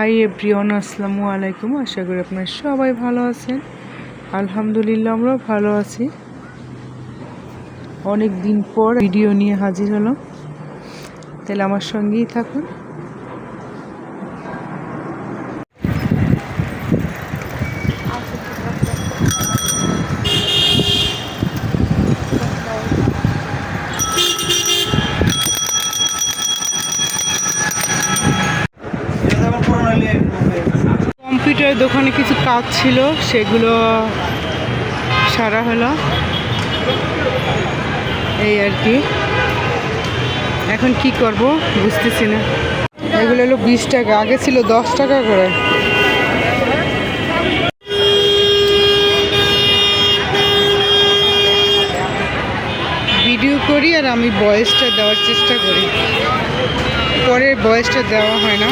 Hi everyone, আসসালামু আলাইকুম। আশা করি আপনারা সবাই ভালো আছেন। আলহামদুলিল্লাহ, আমরাও ভালো আছি। অনেক দিন পর ভিডিও নিয়ে হাজির হলাম। তাহলে আমার সঙ্গেই থাকুন। কম্পিউটার দোকানে কিছু কাজ ছিল, সেগুলো সারা হলো। এই আর কি। এখন কি করব বুঝতেছি না। এগুলো হলো বিশ টাকা, আগে ছিল দশ টাকা করে। ভিডিও করি আর আমি বয়েসটা দেওয়ার চেষ্টা করি। পরে বয়েসটা দেওয়া হয় না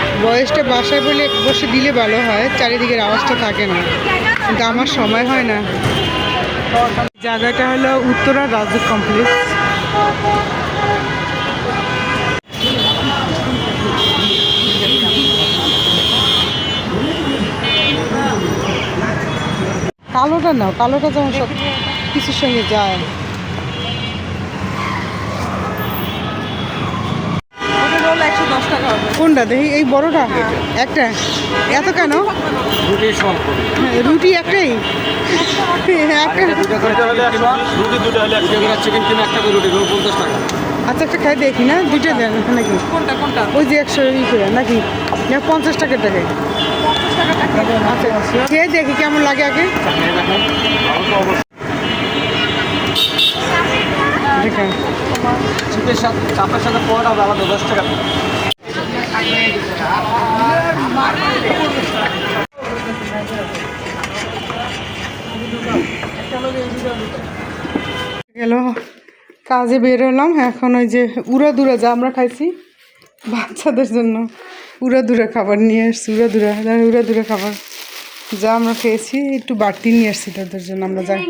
আর বয়েসটা বাসায় বলে বসে দিলে ভালো হয়, চারিদিকের আওয়াজটা থাকে না। কিন্তু আমার সময় হয় না। জায়গাটা হলো উত্তরা রাজু কমপ্লেক্স কালোটা নাও, কালোটা যেমন সব কিছুর সঙ্গে যায় একশো দশ টাকা হবে কোনটা? দেখি এই বড়টা? একটা? এত কেন? রুটি হ্যাঁ, রুটি একটাই? টাকা। আচ্ছা একটা খাই দেখি না? দুইটা দেন নাকি? কোনটা কোনটা? ওই যে একশো ই করে নাকি? না পঞ্চাশ টাকার টাকায় আচ্ছা খেয়ে দেখি কেমন লাগে আগে? চিকের সাথে চাপের সাথে পড়াটা আলাদা দশ টাকা। গেল, কাজে বের হলাম। এখন ওই যে উড়া দুরা যা আমরা খাইছি, বাচ্চাদের জন্য উড়া দুরা খাবার নিয়ে এসছি উড়া দুরা উড়া দুরা খাবার। যা আমরা খেয়েছি, একটু বাড়তি নিয়ে এসছি তাদের জন্য আমরা যাই।